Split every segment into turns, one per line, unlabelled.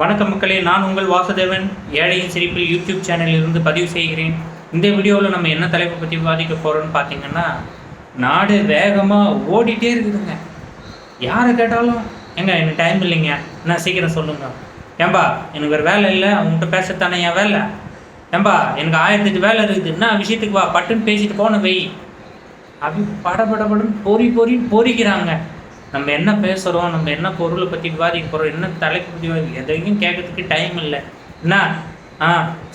வணக்கம் மக்களே நான் உங்கள் வாசுதேவன். ஏழையின் சிரிப்பில் யூடியூப் சேனலில் இருந்து பதிவு செய்கிறேன். இந்த வீடியோவில் நம்ம என்ன தலைப்பை பற்றி விவாதிக்க போகிறோம்னு பார்த்தீங்கன்னா நாடு வேகமாக ஓடிட்டே இருக்குதுங்க. யாரை கேட்டாலும் எங்க எனக்கு டைம் இல்லைங்க. என்ன சீக்கிரம் சொல்லுங்க. ஏம்பா எனக்கு ஒரு வேலை இல்லை. அவங்ககிட்ட பேசத்தானே என் வேலை? ஏம்பா எனக்கு ஆயிரத்தெட்டு வேலை இருக்குது. என்ன விஷயத்துக்கு வா பட்டுன்னு பேசிட்டு போன வை. அப்படி படபடபடன்னு பொறி பொறி பொறிக்கிறாங்க. நம்ம என்ன பேசுகிறோம் நம்ம என்ன பொருளை பற்றி விவாதிக்க போகிறோம் என்ன தலைப்பு பற்றி எதையும் கேட்கறதுக்கு டைம் இல்லை. என்ன? ஆ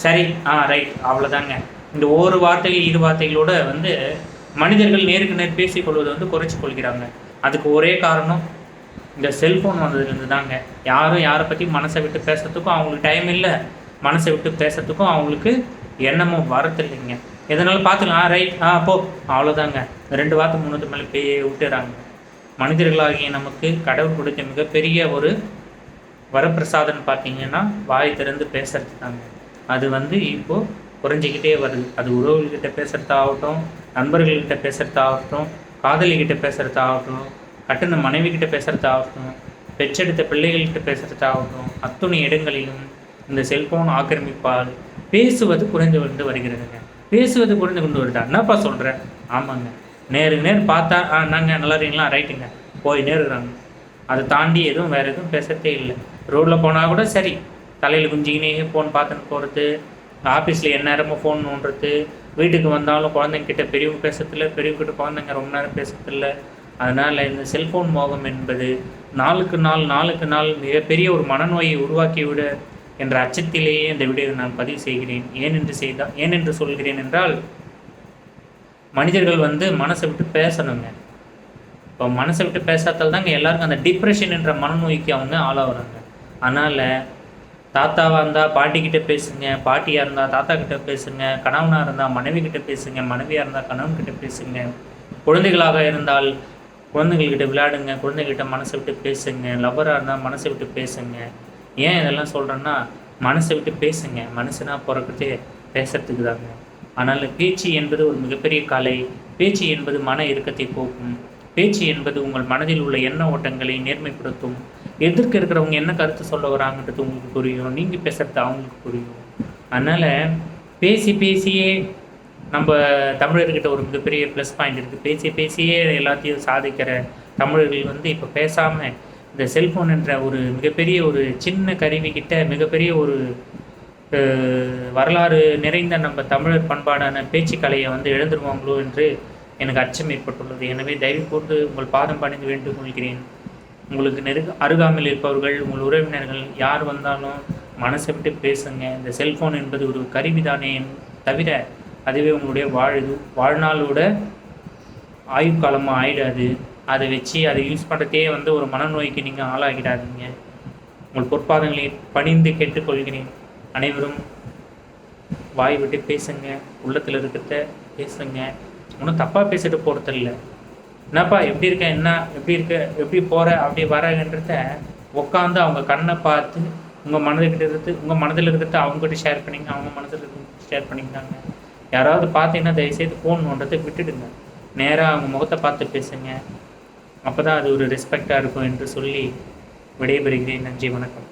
சரி. ஆ ரைட் அவ்வளோதாங்க இந்த ஒரு வார்த்தைகள் இரு வார்த்தைகளோட வந்து மனிதர்கள் நேருக்கு நேர் பேசிக்கொள்வதை வந்து குறைச்சி கொள்கிறாங்க. அதுக்கு ஒரே காரணம் இந்த செல்ஃபோன் வந்ததுலேருந்து தாங்க யாரும் யாரை பற்றி மனசை விட்டு பேசுறதுக்கும் அவங்களுக்கு டைம் இல்லை. மனசை விட்டு பேசுறதுக்கும் அவங்களுக்கு எண்ணமும் வரதில்லைங்க. எதனால பார்த்துக்கலாம். ரைட் ஆ போ. அவ்வளோதாங்க ரெண்டு வார்த்தை மூணு மேலே பே விட்டுறாங்க மனிதர்களாகிய நமக்கு கடவுள் கொடுத்த மிகப்பெரிய ஒரு வரப்பிரசாதம் பார்த்தீங்கன்னா வாய் திறந்து பேசுறது தாங்க அது வந்து இப்போ குறைஞ்சிக்கிட்டே வருது. அது உறவுகள்கிட்ட பேசுறதாகட்டும் நண்பர்கள்கிட்ட பேசுறதாகட்டும் காதலிகிட்ட பேசுறதாகட்டும் கட்டுன மனைவி கிட்ட பேசுறதாகட்டும் பெற்றெடுத்த பிள்ளைகள்கிட்ட பேசுறதாகட்டும் அத்துணை இடங்களிலும் இந்த செல்போன் ஆக்கிரமிப்பால் பேசுவது குறைந்து கொண்டு வருகிறதுங்க. பேசுவது குறைந்து கொண்டு வருதா. என்னப்பா சொல்கிறேன் ஆமாங்க. நேருக்கு நேர் பார்த்தா ஆ நாங்கள் நல்லா இருக்கீங்களா? ரைட்டுங்க. போய் நேருக்குறாங்க அதை தாண்டி எதுவும் வேறு எதுவும் பேசுகிறதே இல்லை. ரோட்டில் போனால் கூட சரி தலையில் குஞ்சிக்கினே ஃபோன் பார்த்துன்னு போகிறது ஆஃபீஸில் எந்நேரமும் ஃபோன் நோண்டுறது வீட்டுக்கு வந்தாலும் குழந்தைங்கிட்ட பெரியவங்க பேசுறதில்ல பெரியவங்கிட்ட குழந்தைங்க ரொம்ப நேரம் பேசுறதில்ல. அதனால் இந்த செல்ஃபோன் மோகம் என்பது நாளுக்கு நாள் நாளுக்கு நாள் மிகப்பெரிய ஒரு மனநோயை உருவாக்கிவிட என்ற அச்சத்திலேயே இந்த வீடியோவை நான் பதிவு செய்கிறேன். ஏன் என்று செய்தால் ஏன் என்று சொல்கிறேன் என்றால் மனிதர்கள் வந்து மனசை விட்டு பேசணுங்க. இப்போ மனசை விட்டு பேசாதால் தாங்க எல்லாருக்கும் அந்த டிப்ரெஷன் என்ற மனநோய்க்கு அவங்க ஆளாகிறாங்க அதனால் தாத்தாவாக இருந்தால் பாட்டிக்கிட்ட பேசுங்க பாட்டியாக இருந்தால் தாத்தா கிட்ட பேசுங்க கணவனாக இருந்தால் மனைவி கிட்ட பேசுங்க மனைவியாக இருந்தால் கணவன் கிட்ட பேசுங்க. குழந்தைகளாக இருந்தால் குழந்தைங்கள்கிட்ட விளையாடுங்க குழந்தைகிட்ட மனசை விட்டு பேசுங்க. லவ்வராக இருந்தால் மனசை விட்டு பேசுங்க. ஏன் இதெல்லாம் சொல்கிறேன்னா மனசை விட்டு பேசுங்க. மனுஷனா பிறக்கிட்டே பேசுறதுக்கு தாங்க ஆனால் பேச்சு என்பது ஒரு மிகப்பெரிய கலை. பேச்சு என்பது மன இறுக்கத்தை போக்கும். பேச்சு என்பது உங்கள் மனதில் உள்ள எண்ண ஓட்டங்களை நேர்மைப்படுத்தும். எதிர்க்க இருக்கிறவங்க என்ன கருத்து சொல்ல வராங்கன்றது உங்களுக்கு புரியும். நீங்கள் பேசுகிறது அவங்களுக்கு புரியும். அதனால் பேசி பேசியே நம்ம தமிழர்கிட்ட ஒரு மிகப்பெரிய ப்ளஸ் பாயிண்ட் இருக்குது பேசி பேசியே எல்லாத்தையும் சாதிக்கிற தமிழர்கள் வந்து இப்போ பேசாமல் இந்த செல்ஃபோன் என்ற ஒரு மிகப்பெரிய ஒரு சின்ன கருவிக்கிட்ட மிகப்பெரிய ஒரு வரலாறு நிறைந்த நம்ம தமிழர் பண்பாடான பேச்சு கலையை வந்து எழுந்துருவாங்களோ என்று எனக்கு அச்சம் ஏற்பட்டுள்ளது. எனவே தயவு கூர்ந்து உங்கள் பாதம் பணிந்து வேண்டுக் கொள்கிறேன் உங்களுக்கு நெருங்க அருகாமையில் இருப்பவர்கள் உங்கள் உறவினர்கள் யார் வந்தாலும் மனசை விட்டு பேசுங்க. இந்த செல்ஃபோன் என்பது ஒரு கருவிதானே தவிர அதுவே உங்களுடைய வாழ் வாழ்நாளோட ஆயுட்காலமாக ஆயிடாது. அதை வச்சு அதை யூஸ் பண்ணுறதே வந்து ஒரு மனநோய்க்கு நீங்கள் ஆளாகிடாதீங்க. உங்கள் பொற்பாதங்களை பணிந்து கேட்டுக்கொள்கிறேன். அனைவரும் வாய் விட்டு பேசுங்க உள்ளத்தில் இருக்கிறத பேசுங்க. ஒன்றும் தப்பாக பேசிட்டு போகிறதில்ல என்னப்பா எப்படி இருக்க என்ன எப்படி இருக்க எப்படி போகிற அப்படி வரன்றத உட்காந்து அவங்க கண்ணை பார்த்து உங்கள் மனதுக்கிட்ட இருந்து உங்கள் மனதில் இருக்கிறத அவங்ககிட்ட ஷேர் பண்ணிங்க அவங்க மனதில் இருக்கிறத ஷேர் பண்ணிக்கிட்டாங்க. யாராவது பார்த்தீங்கன்னா தயவுசெய்து ஃபோன் பண்ணுறதை விட்டுடுங்க. நேராக அவங்க முகத்தை பார்த்து பேசுங்க. அப்போ தான் அது ஒரு ரெஸ்பெக்டாக இருக்கும் என்று சொல்லி விடைபெறுகிறேன். நன்றி வணக்கம்.